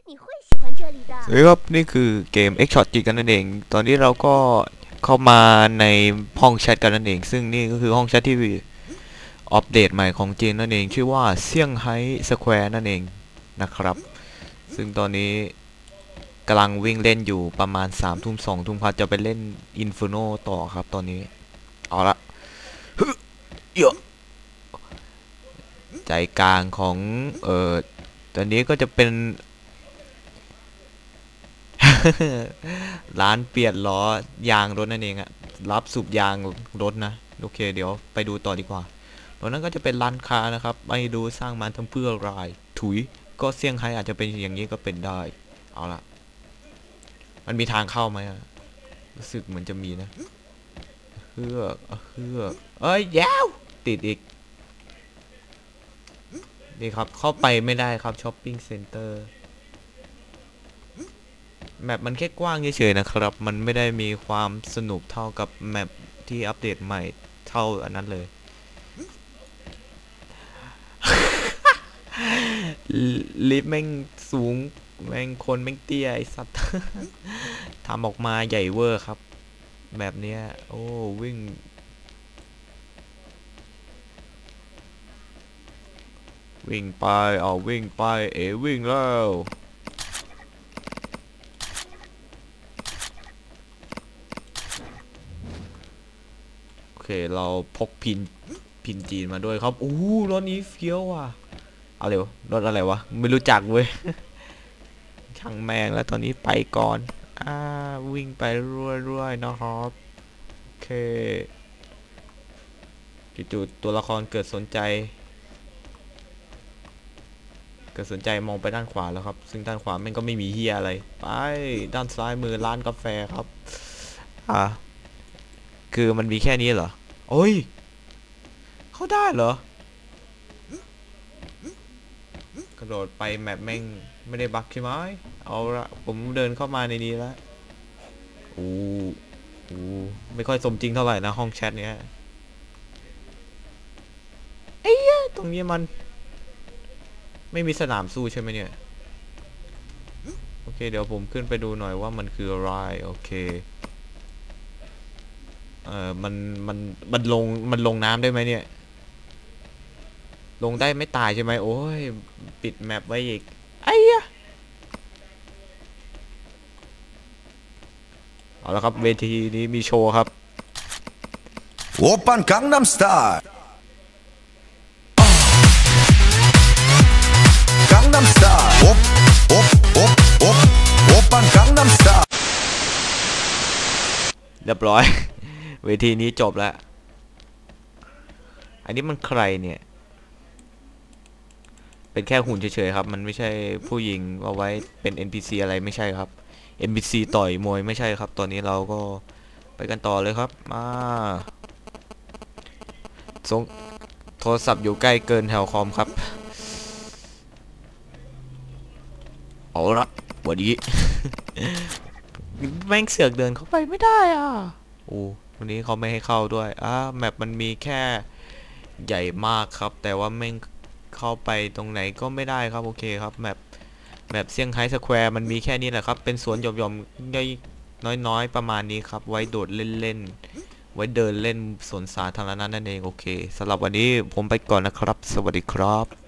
สวัสดีครับนี่คือเกม X Shot จีกันนั่นเอง ตอนนี้เราก็เข้ามาในห้องแชทกันนั่นเอง ซึ่งนี่ก็คือห้องแชทที่อัปเดตใหม่ของจีนนั่นเอง ชื่อว่าเซี่ยงไฮ้สแควร์นั่นเองนะครับ ซึ่งตอนนี้กำลังวิ่งเล่นอยู่ประมาณ3ามทุ่มสองทุ่มครับจะไปเล่นอินฟิโนต่อครับตอนนี้ เอาละเยอะใจกลางของเออตอนนี้ก็จะเป็น ร้านเปลี่ยนล้อยางรถนั่นเองอะรับสูบยางรถนะโอเค เดี๋ยวไปดูต่อดีกว่าตรงนั้นก็จะเป็นร้านค้านะครับไปดูสร้างมาทำเพื่ออะไรถุยก็เซี่ยงไฮ้อาจจะเป็นอย่างนี้ก็เป็นได้ เอาละมันมีทางเข้าไหมรู้สึกเหมือนจะมีนะเฮือกเฮือกเอ้ยแย้วติดอีกนี่ครับเข้าไปไม่ได้ครับช้อปปิ้งเซ็นเตอร์ แมปมันแค่กว้างเฉยๆนะครับ มันไม่ได้มีความสนุกเท่ากับแมปที่อัปเดตใหม่เท่าอันนั้นเลย ลิฟต์แม่งสูง แม่งคนแม่งเตี้ยไอสัตว์ทำออกมาใหญ่เวอร์ครับ แบบเนี้ย โอ้วิ่งวิ่งไป เอาวิ่งไป เอวิ่งแล้ว เคเราพกพินพินจีนมาด้วยครับอู้รถนี้เฟี้ยวว่ะเอาเร็วรถอะไรวะไม่รู้จักเว้ยช่างแมงแล้วตอนนี้ไปก่อนอ่าวิ่งไปรื่อยๆนะครับโอเคจู่ๆตัวละครเกิดสนใจ เกิดสนใจมองไปด้านขวาแล้วครับ ซึ่งด้านขวาแม่งก็ไม่มีเฮียอะไร ไปด้านซ้ายมือร้านกาแฟครับ อ่าคือมันมีแค่นี้เหรอ โอ้ย เข้าได้เหรอ กระโดดไปแมปแม่งไม่ได้บักใช่ไหมเอาละผมเดินเข้ามาในนี้แล้วโอ้โหไม่ค่อยสมจริงเท่าไหร่นะห้องแชทเนี้ยไอ้ยตรงนี้มัน ไม่มีสนามสู้ใช่ไหมเนี่ย โอเค เดี๋ยวผมขึ้นไปดูหน่อยว่ามันคืออะไร โอเค เออมันมันมันลงมันลงน้ำได้ไหมเนี่ย ลงได้ไม่ตายใช่ไหมโอ้ยปิดแมปไว้อีกไอ้ยะเอาละครับเวทีนี้มีโชว์ครับโอปันกังนัมสตาร์กังนัมสตาร์โอปันกังนัมสตาร์เรียบร้อย เวทีนี้จบแล้ว อันนี้มันใครเนี่ย เป็นแค่หุ่นเฉยๆครับ มันไม่ใช่ผู้หญิงเอาไว้เป็น NPC อะไรไม่ใช่ครับ NPC ต่อยมวยไม่ใช่ครับ ตอนนี้เราก็ไปกันต่อเลยครับมาส่งโทรศัพท์อยู่ใกล้เกินแถวคอมครับเอาละวันนี้แม่งเสือกเดินเข้าไปไม่ได้อะ โอ้ วันนี้เขาไม่ให้เข้าด้วยอ่าแมปมันมีแค่ใหญ่มากครับ แต่ว่าแม่งเข้าไปตรงไหนก็ไม่ได้ครับ โอเคครับแมปแมปเซี่ยงไฮ้สแควร์มันมีแค่นี้แหละครับ เป็นสวนหย่อมๆย่อยน้อยๆ ประมาณนี้ครับ ไว้โดดเล่นๆ ไว้เดินเล่นสวนสาธารณะนั่นเอง โอเคสำหรับวันนี้ผมไปก่อนนะครับ สวัสดีครับ